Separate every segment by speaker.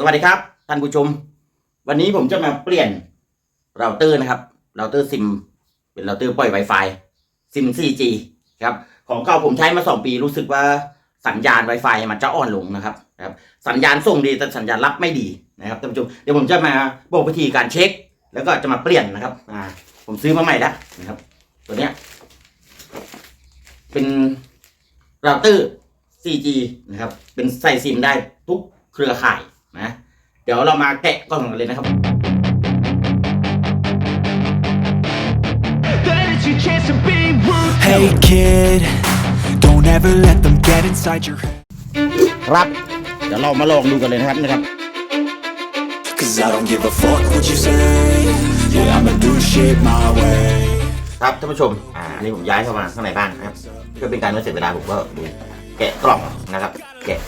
Speaker 1: สวัสดีครับท่านผู้ชม วันนี้ผมจะมาเปลี่ยนเราเตอร์นะครับเราเตอร์ซิม เป็นเราเตอร์ปล่อย Wi-Fi ซิม 4G ครับของเก่าผมใช้มาสองปีรู้สึกว่าสัญญาณ Wi-Fi มันจะอ่อนลงนะครับนะครับ สัญญาณส่งดีแต่สัญญาณรับไม่ดีนะครับท่านผู้ชมเดี๋ยวผมจะมาบอกวิธีการเช็ค แล้วก็จะมาเปลี่ยนนะครับอ่าผมซื้อมาใหม่แล้วนะครับ ตัวเนี้ยเป็นเราเตอร์ 4G นะครับเป็นใส่ซิมได้ทุกเครือข่าย นะเดี๋ยวเรามาแกะกล่องกันเลยนะครับ
Speaker 2: That is your chance to be rude.
Speaker 3: Hey kid, don't ever let them get inside your head.
Speaker 1: ครับ เดี๋ยวเรามาลองดูกันเลยนะครับนะครับ
Speaker 3: Cause I don't give a fuck what you say. Yeah, I'ma do shit my way.
Speaker 1: ครับท่านผู้ชม อ่าอันนี้ผมย้ายเข้ามาข้างในบ้านนะครับ เพื่อเป็นการไม่เสียเวลาผมก็ดูแกะกล่องนะครับ แกะ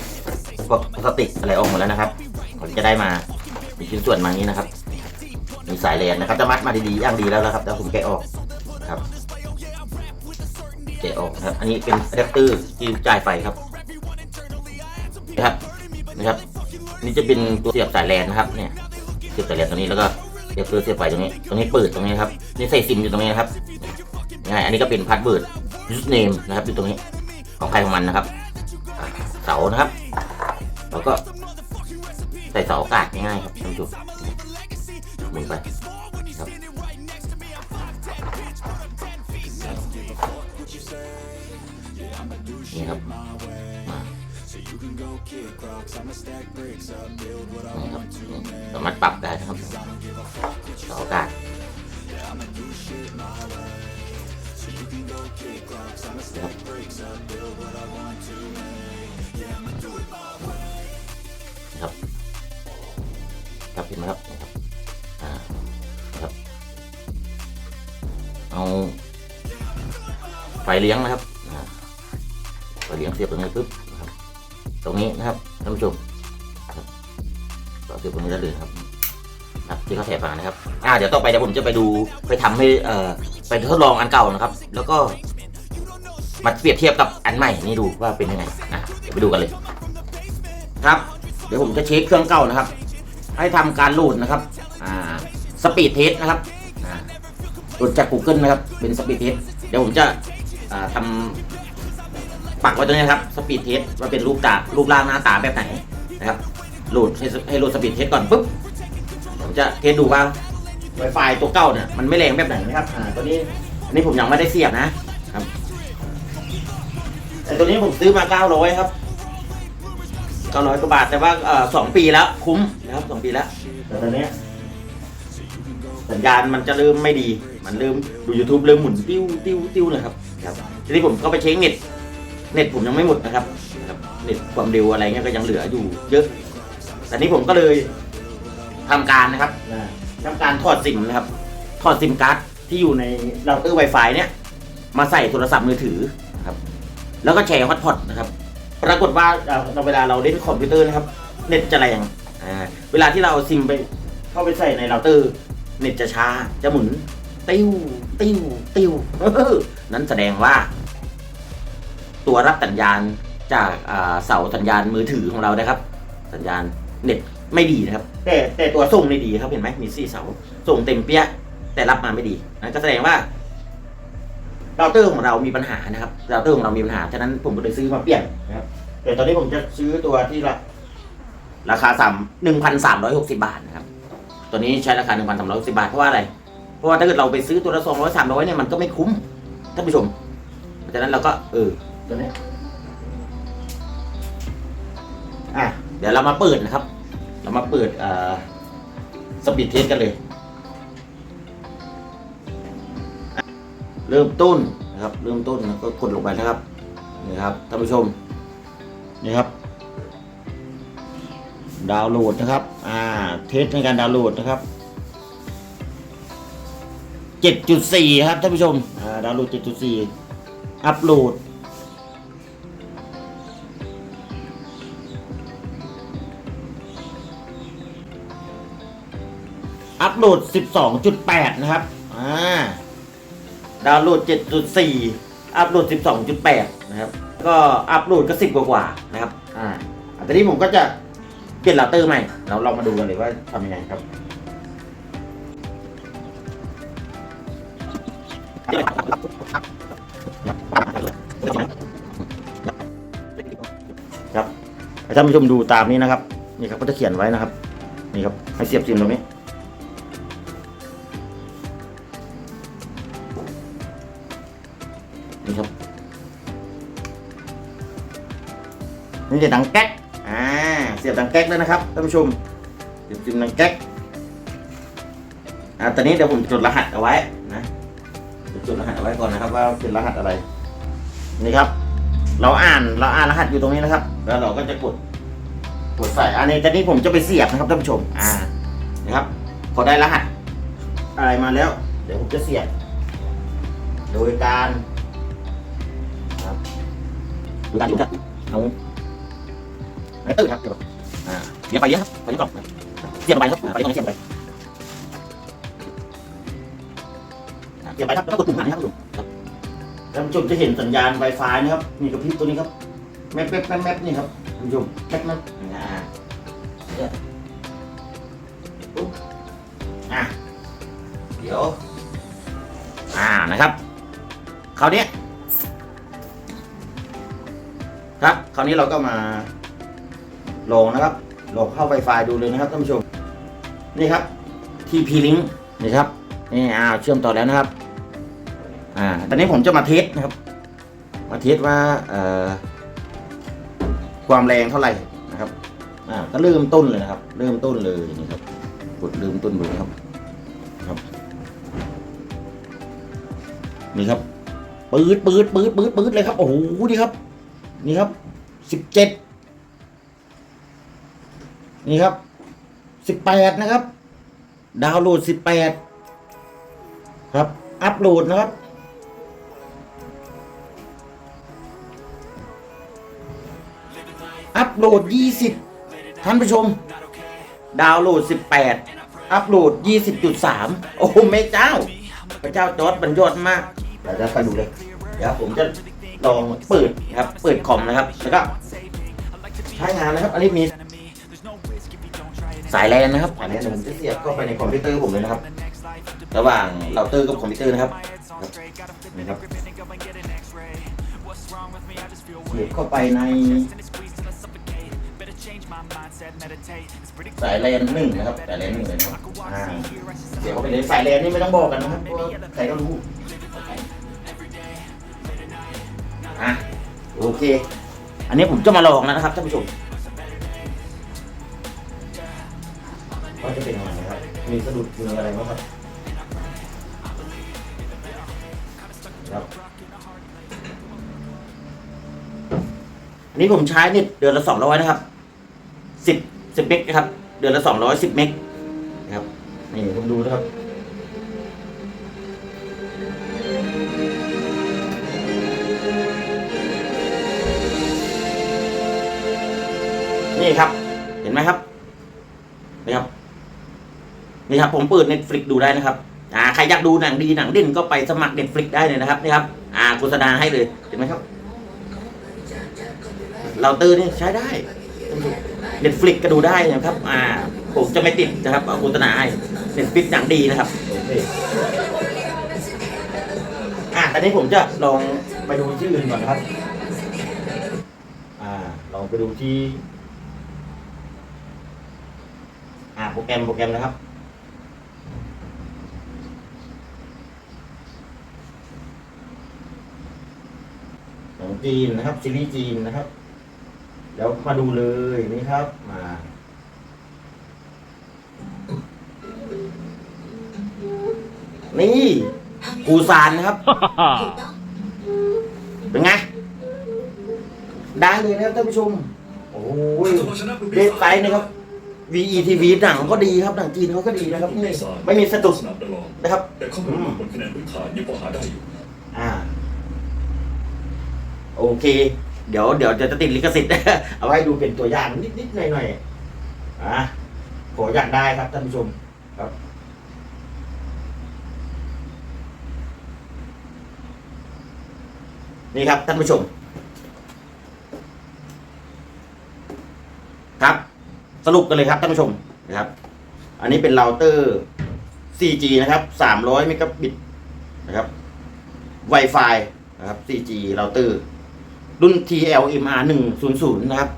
Speaker 1: พวกพลาสติกอะไรออกหมดแล้วนะครับผม จะได้มามีชิ้นส่วนมาอย่างนี้นะครับ มีสายเลนนะครับ จะมัดมาดีๆอย่างดีแล้วนะครับแล้วผมแกะออกครับแกะออกนะครับ อันนี้เป็นอะแดปเตอร์ที่จ่ายไฟครับนะครับนะครับ นี่จะเป็นตัวเสียบสายแลนนะครับ เนี่ย เสียบสายแลนตรงนี้แล้วก็เสียบเพื่อเสียบไฟตรงนี้ ตรงนี้เปิดตรงนี้ครับ นี่ใส่ซิมอยู่ตรงนี้นครับง่ายอันนี้ก็เป็นพาสเวิร์ดยูสเนมนะครับอยู่ตรงนี้ของใครของมันนะครับ เสานะครับ แล้วก็ เสาอากาศง่ายครับท่านผู้ชมหมุนไปครับนี่ครับนี่ครับสามารถปรับได้นะครับเสาอากาศนะครับ เลี้ยงนะครับไฟเลี้ยงเสียบตรงนี้ปุ๊บนะครับ ตรงนี้นะครับท่านผู้ชมต่อเสียบตรงนี้ได้เลยครับครับที่เขาแถบมานะครับ อ่าเดี๋ยวต่อไปเดี๋ยวผมจะไปดูไปทำให้เอ่อไปทดลองอันเก่านะครับ แล้วก็มาเปรียบเทียบกับอันใหม่นี่ดูว่าเป็นยังไงนะเดี๋ยวไปดูกันเลย ครับ เดี๋ยวผมจะเช็คเครื่องเก่านะครับ ให้ทำการโหลดนะครับอ่าสปีดเทสนะครับโหลดจาก Google นะครับ เป็นสปีดเทสเดี๋ยวผมจะ ทำปักไว้ตรงนี้ครับสปีดเทสว่าเป็นรูปตารูปร่างหน้าตาแบบไหนนะครับโหลดให้ให้โหลดสปีดเทสก่อนปุ๊บผมจะเทสดูว่า Wi-Fi ตัวเก่าเนี่ยมันไม่แรงแบบไหนนะครับอ่าตัวนี้อันนี้ผมยังไม่ได้เสียบนะครับแต่ตัวนี้ผมซื้อมา 900 ครับ 900กว่าบาทแต่ว่าเอ่อสองปีแล้วคุ้มนะครับสองปีแล้วแต่ตอนนี้สัญญาณมันจะเริ่มไม่ดี มันเริ่มดู YouTube เริ่มหมุนติ้วติ้วติ้วเลยครับ ครับทีนี้ผมก็ไปเช็คเน็ตเน็ตผมยังไม่หมดนะครับนะครับ เน็ตความเร็วอะไรเงี้ยก็ยังเหลืออยู่เยอะแต่นี้ผมก็เลยทำการนะครับนะทำการถอดซิมนะครับ ถอดซิมการ์ดที่อยู่ในเราเตอร์ Wi-Fi เนี่ย มาใส่โทรศัพท์มือถือนะครับ แล้วก็แชร์ฮอตพอตนะครับ ปรากฏว่าเอ่อเวลาเราเล่นคอมพิวเตอร์นะครับ เน็ตจะแรงอ่าเวลาที่เราเอาซิมไปเข้าไปใส่ในเราเตอร์ เน็ตจะช้าจะหมุนติ้วติ้วติ้ว นั้นแสดงว่า ตัวรับสัญญาณจากเสาสัญญาณมือถือของเรานะครับ สัญญาณเน็ตไม่ดีนะครับ แต่แต่ตัวส่งนี่ดีครับเห็นไหมมีสี่เสาส่งเต็มเปี้ยแต่รับมาไม่ดีนะก็แสดงว่าเราเตอร์ของเรามีปัญหานะครับเราเตอร์ของเรามีปัญหาฉะนั้นผมก็เลยซื้อมาเปลี่ยนนะครับแต่ตอนนี้ผมจะซื้อตัวที่ละราคาสามหนึ่งพันสามร้อยหกสิบาทนะครับ ตัวนี้ใช้ราคาหนึ่งพันสามร้อยหกสิบาทเพราะว่าอะไร เพราะว่าถ้าเกิดเราไปซื้อตัวละสองร้อยสามร้อยเนี่ยมันก็ไม่คุ้มท่านผู้ชมเพราะฉะนั้นเราก็เออตัวนี้อะเดี๋ยวเรามาเปิดนะครับ เรามาเปิดอ่อสปีดเทสกันเลย เริ่มต้นนะครับ เริ่มต้นก็กดลงไปนะครับนี่ครับท่านผู้ชมนี่ครับ ดาวน์โหลดนะครับ อ่า เทสในการดาวน์โหลดนะครับ 7.4 ครับท่านผู้ชมดาวน์โหลด 7.4 อัปโหลด อัปโหลด 12.8 นะครับ ดาวน์โหลด 7.4 อัปโหลด 12.8 นะครับ ก็อัปโหลดก็ 10 กว่าๆนะครับ อ่าตอนนี้ผมก็จะเปลี่ยนเราเตอร์ใหม่ เราลองมาดูกันเลยว่าทำยังไงครับ ครับให้ท่านผู้ชมดูตามนี้นะครับ นี่ครับก็จะเขียนไว้นะครับ นี่ครับ ให้เสียบซิมตรงนี้ นี่ครับ นี่จะดังแก๊ก อ่า เสียบดังแก๊กด้วยนะครับท่านผู้ชม เสียบซิมดังแก๊ก อ่าตอนนี้เดี๋ยวผมจดรหัสเอาไว้ จดรหัสเอาไว้ก่อนนะครับว่าเป็นรหัสอะไร นี่ครับ เราอ่านเราอ่านรหัสอยู่ตรงนี้นะครับ แล้วเราก็จะกดกดใส่อันนี้ตอนนี้ผมจะไปเสียบนะครับท่านผู้ชม อ่า นะครับ พอได้รหัส อะไรมาแล้ว เดี๋ยวผมจะเสียบ โดยการครับโดยการอยู่กับเอาไอ้ตื้อครับเดี๋ยวอ่าเสียบไปเยอะครับไปเยอะก่อนเสียบไปครับไปตรงนี้เสียบไป อ่าเสียบไปครับแล้วก็กดปุ่มหานะครับท่านผู้ชมครับท่านผู้ชมจะเห็นสัญญาณ Wi-Fi นะครับมีกระพริบตัวนี้ครับแมปแมปแมปแมปนี่ครับท่านผู้ชมแมปแมปอ่าเนี่ยปุ๊บอะเดี๋ยว อ่านะครับคราวนี้ครับคราวนี้เราก็มาลองนะครับลองเข้า Wi-Fi ดูเลยนะครับท่านผู้ชมนี่ครับ TP Link นี่ครับนี่อ้าวเชื่อมต่อแล้วนะครับ อ่า ตอนนี้ผมจะมาเทสนะครับ มาเทสว่าความแรงเท่าไหร่นะครับ อ่า ก็เริ่มต้นเลยนะครับ เริ่มต้นเลยนี่ครับ กดเริ่มต้นเลยครับ ครับ นี่ครับ ปืดปืดปืดปืดปืดเลยครับ โอ้โห นี่ครับ นี่ครับ สิบเจ็ด นี่ครับ สิบแปดนะครับ ดาวน์โหลดสิบแปด ครับ อัพโหลดนะครับ อัพโหลด 20 ท่านผู้ชม ดาวน์โหลด 18 อัพโหลด 20.3 โอ้โหแม่เจ้า พระเจ้าจอร์ดบรรยอดมากเดี๋ยวจะไปดูเลย เดี๋ยวผมจะลองเปิดนะครับ เปิดคอมนะครับ แล้วก็ใช้งานนะครับ อันนี้มี สายแลนนะครับสายแลนเดี๋ยวผมจะเสียบเข้าไปในคอมพิวเตอร์ผมเลยนะครับ ระหว่างเราเตอร์กับคอมพิวเตอร์นะครับครับนี่ครับเสียบเข้าไปใน สายแลนหนึ่งนะครับสายแลนหนึ่งเลยนะครับอ่าเดี๋ยวเขาไปเลยสายแลนนี่ไม่ต้องบอกกันนะครับเพราะว่าใครก็รู้อะโอเค อันนี้ผมจะมาลองแล้วนะครับท่านผู้ชมว่าจะเป็นยังไงนะครับ มีสะดุดมีอะไรบ้างครับครับอันนี้ผมใช้เน็ตเดือนละสองร้อยนะครับ สิบสิบเมกนะครับ เดือนละสองร้อยสิบเมกนะครับ นี่ผมดูนะครับนี่ครับ เห็นไหมครับนี่ครับ นี่ครับ ผมเปิด Netflix ดูได้นะครับ อ่า ใครอยากดูหนังดีหนังเด่นก็ไปสมัคร Netflix ได้เลยนะครับนี่ครับ อ่าโฆษณาให้เลย เห็นไหมครับเราเตอร์นี่ใช้ได้ เน็ตฟลิกก็ดูได้นะครับ อ่า ผมจะไม่ติดนะครับเอาโฆษณาให้เน็ตฟลิกหนังดีนะครับโอเคอ่าตอนนี้ผมจะลองไปดูที่อื่นก่อนนะครับ อ่า ลองไปดูที่ อ่า โปรแกรม โปรแกรมนะครับหนังจีนนะครับ ซีรีส์จีนนะครับ เดี๋ยวมาดูเลยนี่ครับ มานี่ปูซานนะครับ เป็นไง ได้เลยนะครับท่านผู้ชม โอ้ยเดทไซน์นะครับ VETV หนังก็ดีครับหนังจีนเขาก็ดีนะครับนี่ไม่มีสะดุด
Speaker 4: สนับตลอด
Speaker 1: นะครับ
Speaker 4: แต่ข้อมูลบนคะแนนพื้นฐานยังพอหาได้อยู่
Speaker 1: อ่า โอเค เดี๋ยวเดี๋ยวจะติดลิขสิทธิ์ เอาไว้ดูเป็นตัวอย่างนิดๆหน่อยๆอะขออยากได้ครับท่านผู้ชมครับนี่ครับท่านผู้ชม ครับ สรุปกันเลยครับท่านผู้ชมนะครับ อันนี้เป็นเราเตอร์ 4G นะครับ300เมกะบิตนะครับ Wi-Fi นะครับ 4G เราเตอร์ รุ่น TLMR 100 นะครับ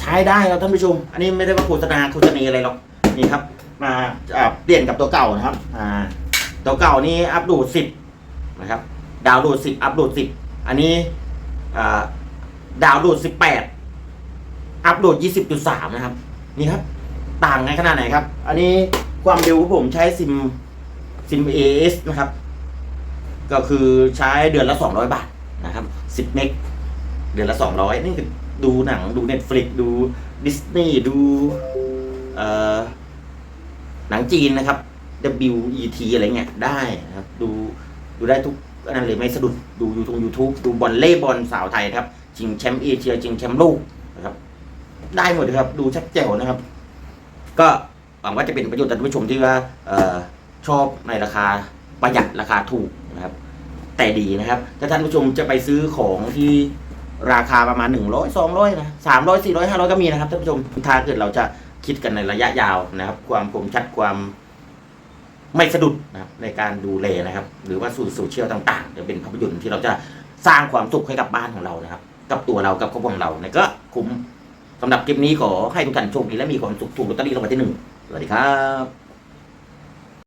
Speaker 1: ใช้ได้ครับท่านผู้ชม อันนี้ไม่ได้ว่าโฆษณาโฆษณาอะไรหรอก นี่ครับ มาเปลี่ยนกับตัวเก่านะครับ อ่า ตัวเก่านี่อัปโหลด10 นะครับ ดาวโหลด10 อัปโหลด10 อันนี้ดาวโหลด18 อัปโหลด20.3 นะครับ นี่ครับ ต่างกันขนาดไหนครับ อันนี้ความเร็วของผมใช้ซิมซิม AS นะครับ ก็คือใช้เดือนละ 200 บาทนะครับ 10 เมก เดือนละ200นี่คือดูหนังดู Netflix ดูดิสนีย์ดูเอ่อหนังจีนนะครับ WET อะไรเงี้ยได้นะครับ ดูดูได้ทุกอันนั้นเลยไม่สะดุดดูยูทูบยูทูบดูบอลเล่บอลสาวไทยครับชิงแชมป์เอเชียชิงแชมป์โลกนะครับ ได้หมดครับ ดูชัดแจ๋วนะครับ ก็หวังว่าจะเป็นประโยชน์ต่อท่านผู้ชมที่ว่าออชอบในราคาประหยัดราคาถูกนะครับ แต่ดีนะครับ ถ้าท่านผู้ชมจะไปซื้อของที่ ราคาประมาณ 100 200นะ300 400 500 ก็มีนะครับท่านผู้ชมถ้าเกิดเราจะคิดกันในระยะยาวนะครับ ความคมชัดความไม่สะดุดนะครับในการดูแลนะครับ หรือว่าสู่อโซเชียลต่างๆจะเป็นภาพยนตร์ที่เราจะสร้างความสุขให้กับบ้านของเรานะครับ กับตัวเรากับครอบครัวของเราเนี่ยก็คุ้มสำหรับคลิปนี้ขอให้ทุกท่านโชคดีและมีความสุขถูกลอตเตอรี่รางวัลที่หนึ่งสวัสดีครับ